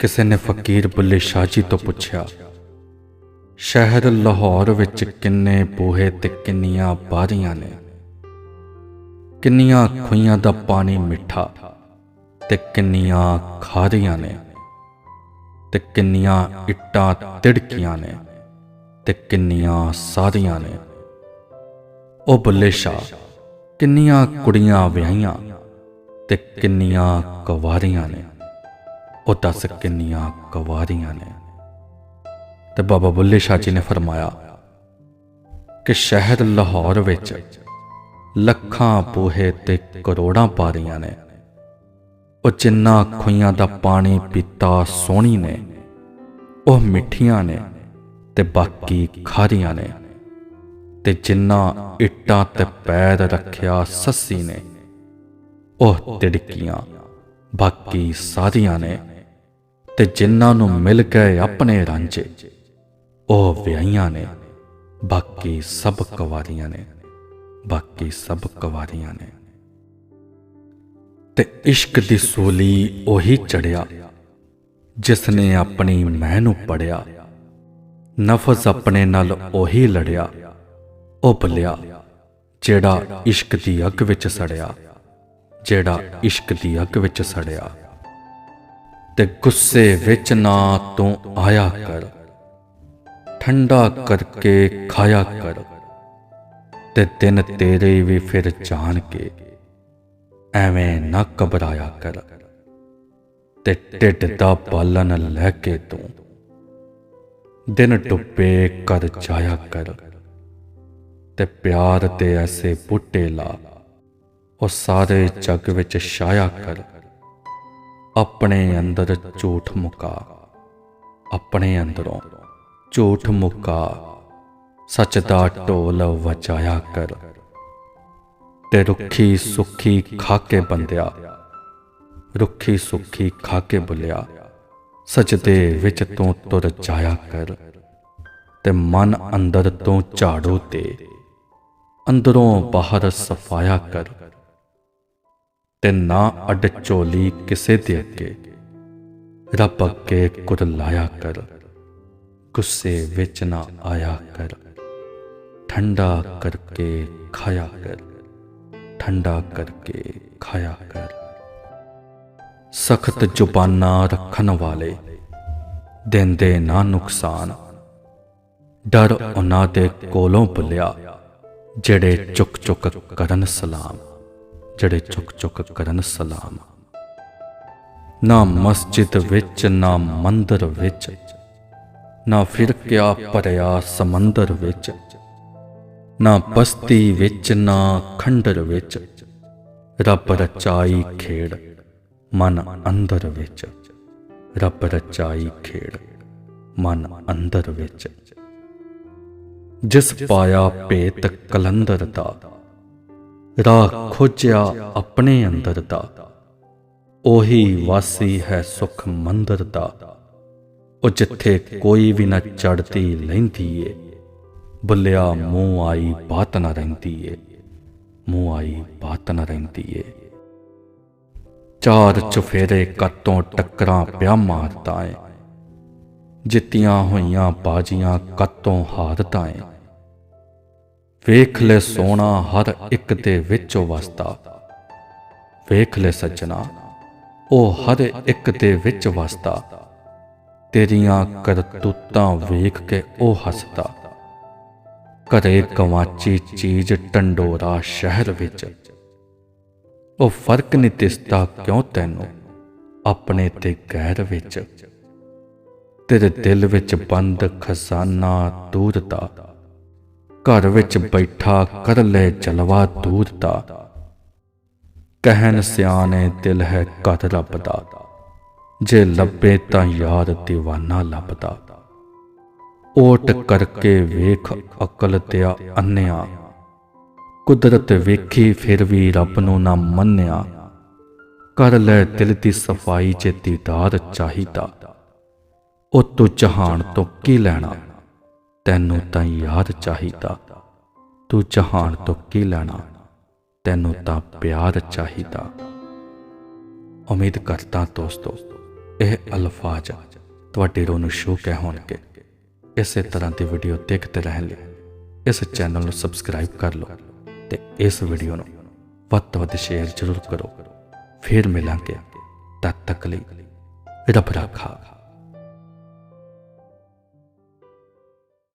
ਕਿਸੇ ਨੇ ਫਕੀਰ ਬੁੱਲੇ ਸ਼ਾਹ ਜੀ ਤੋਂ ਪੁੱਛਿਆ, ਸ਼ਹਿਰ ਲਾਹੌਰ ਵਿੱਚ ਕਿੰਨੇ ਬੂਹੇ ਤੇ ਕਿੰਨੀਆਂ ਬਾਰੀਆਂ ਨੇ? ਕਿੰਨੀਆਂ ਖੂਈਆਂ ਦਾ ਪਾਣੀ ਮਿੱਠਾ ਤੇ ਕਿੰਨੀਆਂ ਖਾਰੀਆਂ ਨੇ? ਤੇ ਕਿੰਨੀਆਂ ਇੱਟਾਂ ਤਿੜਕੀਆਂ ਨੇ ਤੇ ਕਿੰਨੀਆਂ ਸਾਰੀਆਂ ਨੇ? ਉਹ ਬੱਲੇ ਸ਼ਾਹ, ਕਿੰਨੀਆਂ ਕੁੜੀਆਂ ਵਿਆਹੀਆਂ ਤੇ ਕਿੰਨੀਆਂ ਕੁਵਾਰੀਆਂ ਨੇ? ਉਹ ਦੱਸ ਕਿੰਨੀਆਂ ਕੁਵਾਰੀਆਂ ਨੇ। ਤੇ ਬਾਬਾ ਬੁੱਲੇ ਸ਼ਾਹ ਜੀ ਨੇ ਫਰਮਾਇਆ ਕਿ ਸ਼ਹਿਰ ਲਾਹੌਰ ਵਿੱਚ ਲੱਖਾਂ ਬੂਹੇ ਤੇ ਕਰੋੜਾਂ ਪਾਰੀਆਂ ਨੇ। ਉਹ ਜਿੰਨਾ ਖੁਈਆਂ ਦਾ ਪਾਣੀ ਪੀਤਾ ਸੋਹਣੀ ਨੇ, ਉਹ ਮਿੱਠੀਆਂ ਨੇ ਤੇ ਬਾਕੀ ਖਾਰੀਆਂ ਨੇ ਤੇ ਜਿੰਨਾ ਇੱਟਾਂ ਤੇ ਪੈਰ ਰੱਖਿਆ ਸੱਸੀ ਨੇ, ਉਹ ਤਿੜਕੀਆਂ, ਬਾਕੀ ਸਾਰੀਆਂ ਨੇ। ਤੇ ਜਿਨ੍ਹਾਂ ਨੂੰ ਮਿਲ ਗਏ ਆਪਣੇ ਰਾਂਝੇ ਉਹ ਵਿਆਹੀਆਂ ਨੇ, ਬਾਕੀ ਸਭ ਕਵਾਰੀਆਂ ਨੇ, ਬਾਕੀ ਸਭ ਕੁਵਾਰੀਆਂ ਨੇ। ਤੇ ਇਸ਼ਕ ਦੀ ਸੋਲੀ ਉਹੀ ਚੜਿਆ ਜਿਸ ਨੇ ਆਪਣੀ ਮੈਂ ਨੂੰ ਪੜਿਆ। ਨਫਸ ਆਪਣੇ ਨਾਲ ਉਹੀ ਲੜਿਆ ਉਹ ਭੁੱਲਿਆ ਜਿਹੜਾ ਇਸ਼ਕ ਦੀ ਅੱਗ ਵਿੱਚ ਸੜਿਆ, ਜਿਹੜਾ ਇਸ਼ਕ ਦੀ ਅੱਗ ਵਿੱਚ ਸੜਿਆ। ਤੇ ਗੁੱਸੇ ਵਿੱਚ ਨਾ ਤੂੰ ਆਇਆ ਕਰ। ਠੰਡਾ ਕਰਕੇ ਖਾਇਆ ਕਰ ਤੇ ਦਿਨ ਤੇਰੇ ਵੀ ਫਿਰ ਜਾਣ ਕੇ ਐਵੇਂ ਨਾ ਘਬਰਾਇਆ ਕਰ ਤੇ ਢਿੱਡ ਦਾ ਪਾਲਨ ਲੈ ਕੇ ਤੂੰ। ਦਿਨ ਡੁੱਬੇ ਕਰ ਜਾਇਆ ਕਰ ਤੇ ਪਿਆਰ ਤੇ ਐਸੇ ਬੁੱਟੇ ਲਾ। ਉਹ ਸਾਰੇ ਜੱਗ ਵਿੱਚ ਛਾਇਆ ਕਰ। ਆਪਣੇ ਅੰਦਰ ਝੂਠ ਮੁਕਾ, ਆਪਣੇ ਅੰਦਰੋਂ ਝੂਠ ਮੁਕਾ, ਸੱਚ ਦਾ ਢੋਲ ਵਜਾਇਆ ਕਰ। ਤੇ ਰੁੱਖੀ ਸੁੱਖੀ ਖਾ ਕੇ ਬੰਦਿਆ, ਰੁੱਖੀ ਸੁੱਖੀ ਖਾ ਕੇ ਬੁਲਿਆ ਸਜਦੇ ਵਿੱਚ ਤੋਂ ਤੁਰ ਜਾਇਆ ਕਰ। ਤੇ ਮਨ ਅੰਦਰ ਤੋਂ ਝਾੜੂ ਤੇ ਅੰਦਰੋਂ ਬਾਹਰ ਸਫਾਇਆ ਕਰ। ਤੇ ਨਾ ਅੱਡ ਝੋਲੀ ਕਿਸੇ ਦੇ ਅੱਗੇ। ਰੱਬ ਅੱਗੇ ਕੁਰ ਲਾਇਆ ਕਰ, ਗੁੱਸੇ ਵਿੱਚ ਨਾ ਆਇਆ ਕਰ। ਠੰਡਾ ਕਰਕੇ ਖਾਇਆ ਕਰ, ਠੰਡਾ ਕਰਕੇ ਖਾਇਆ ਕਰ। ਸਖਤ ਜ਼ੁਬਾਨਾਂ ਰੱਖਣ ਵਾਲੇ ਦਿੰਦੇ ਨਾ ਨੁਕਸਾਨ। ਡਰ ਉਹਨਾਂ ਦੇ ਕੋਲੋਂ ਬੁਲਿਆ ਜਿਹੜੇ ਚੁੱਕ ਚੁੱਕ ਕਰਨ ਸਲਾਮ। ਜਿਹੜੇ ਚੁੱਕ ਚੁੱਕ ਕਰਨ ਸਲਾਮ। ਨਾ ਮਸਜਿਦ ਵਿੱਚ, ਨਾ ਮੰਦਰ ਵਿੱਚ, ਨਾ ਫਿਰ ਭਰਿਆ ਸਮੁੰਦਰ ਵਿੱਚ, ਨਾ ਬਸਤੀ ਵਿੱਚ, ਨਾ ਖੰਡਰ ਵਿੱਚ, ਰੱਬ ਰਚਾਈ ਖੇੜ ਮਨ ਅੰਦਰ ਵਿੱਚ, ਰੱਬ ਰਚਾਈ ਖੇੜ ਮਨ ਅੰਦਰ ਵਿੱਚ। ਜਿਸ ਪਾਇਆ ਭੇਤ ਕਲੰਦਰ ਦਾ ਰਾਹ ਖੋਜਿਆ ਆਪਣੇ ਅੰਦਰ ਦਾ, ਉਹੀ ਵਾਸੀ ਹੈ ਸੁਖ ਮੰਦਰ ਦਾ। ਉਹ ਜਿੱਥੇ ਕੋਈ ਵੀ ਨਾ ਚੜਦੀ ਲੈਂਦੀ ਏ, ਬੁੱਲਿਆ ਮੂੰਹ ਆਈ ਬਾਤ ਨਾ ਰਹਿੰਦੀ ਏ, ਮੂੰਹ ਆਈ ਬਾਤ ਨਾ ਰਹਿੰਦੀ ਏ। ਚਾਰ ਚੁਫੇਰੇ ਕੱਤੋਂ ਟੱਕਰਾਂ ਪਿਆ ਮਾਰਦਾ ਏ, ਜਿੱਤੀਆਂ ਹੋਈਆਂ ਬਾਜੀਆਂ ਕੱਤੋਂ ਹਾਰਦਾ ਏ। ਵੇਖ ਲੈ ਸੋਨਾ ਹਰ ਇੱਕ ਦੇ ਵਿੱਚ ਵਸਦਾ। ਵੇਖ ਲੈ ਸੱਜਣਾ, ਉਹ ਹਰ ਇੱਕ ਦੇ ਵਿੱਚ ਵਸਦਾ। ਤੇਰੀਆਂ ਕਰਤੂਤਾਂ ਵੇਖ ਕੇ ਉਹ ਹੱਸਦਾ। ਕਦੇ ਗਵਾਚੀ ਚੀਜ਼ ਟੰਡੋਰਾ ਸ਼ਹਿਰ ਵਿੱਚ। ਉਹ ਫ਼ਰਕ ਨਹੀਂ ਦਿਸਦਾ ਕਿਉਂ ਤੈਨੂੰ? ਆਪਣੇ ਤੇ ਗੈਰ ਵਿੱਚ। ਤੇਰੇ ਦਿਲ ਵਿੱਚ ਬੰਦ ਖਜ਼ਾਨਾ ਦੂਰ ਦਾ। ਘਰ ਵਿੱਚ ਬੈਠਾ ਕਰ ਲੈ ਜਲਵਾ ਦੂਰ ਦਾ। ਕਹਿਣ ਸਿਆਣੇ ਦਿਲ ਹੈ ਘਰ ਰੱਬ ਦਾ ਜੇ ਲੱਭੇ ਤਾਂ ਯਾਰ دیਵਾਨਾ ਲੱਭਦਾ। ਓਟ ਕਰਕੇ ਵੇਖ ਅਕਲ ਤੇ ਅੰਨਿਆ। ਕੁਦਰਤ ਵੇਖੀ ਫਿਰ ਵੀ ਰੱਬ ਨੂੰ ਨਾ ਮੰਨਿਆ। ਕਰ ਲੈ ਦਿਲ ਦੀ ਸਫ਼ਾਈ ਜੇ ਦੀਦਾਰ ਚਾਹੀਦਾ। ਉਹ ਤੂੰ ਜਹਾਨ ਤੋਂ ਕੀ ਲੈਣਾ? ਤੈਨੂੰ ਤਾਂ ਯਾਦ ਚਾਹੀਦਾ। ਤੂੰ ਜਹਾਨ ਤੋਂ ਕੀ ਲੈਣਾ? ਤੈਨੂੰ ਤਾਂ ਪਿਆਰ ਚਾਹੀਦਾ। ਉਮੀਦ ਕਰਦਾ ਦੋਸਤੋ, ਇਹ ਅਲਫਾਜ਼ ਤੁਹਾਡੇ ਰੂਹ ਨੂੰ ਛੂਹ ਕੇ ਹੋਣਗੇ। ਇਸੇ ਤਰ੍ਹਾਂ ਦੀ ਵੀਡੀਓ ਦੇਖਦੇ ਰਹਿਣ ਲਈ ਇਸ ਚੈਨਲ ਨੂੰ ਸਬਸਕ੍ਰਾਈਬ ਕਰ ਲਓ ਤੇ ਇਸ ਵੀਡੀਓ ਨੂੰ ਵੱਧ ਤੋਂ ਵੱਧ ਸ਼ੇਅਰ ਜ਼ਰੂਰ ਕਰੋ। ਫਿਰ ਮਿਲਾਂਗੇ ਤਦ ਤੱਕ ਲਈ ਰੱਬ ਰਾਖਾ।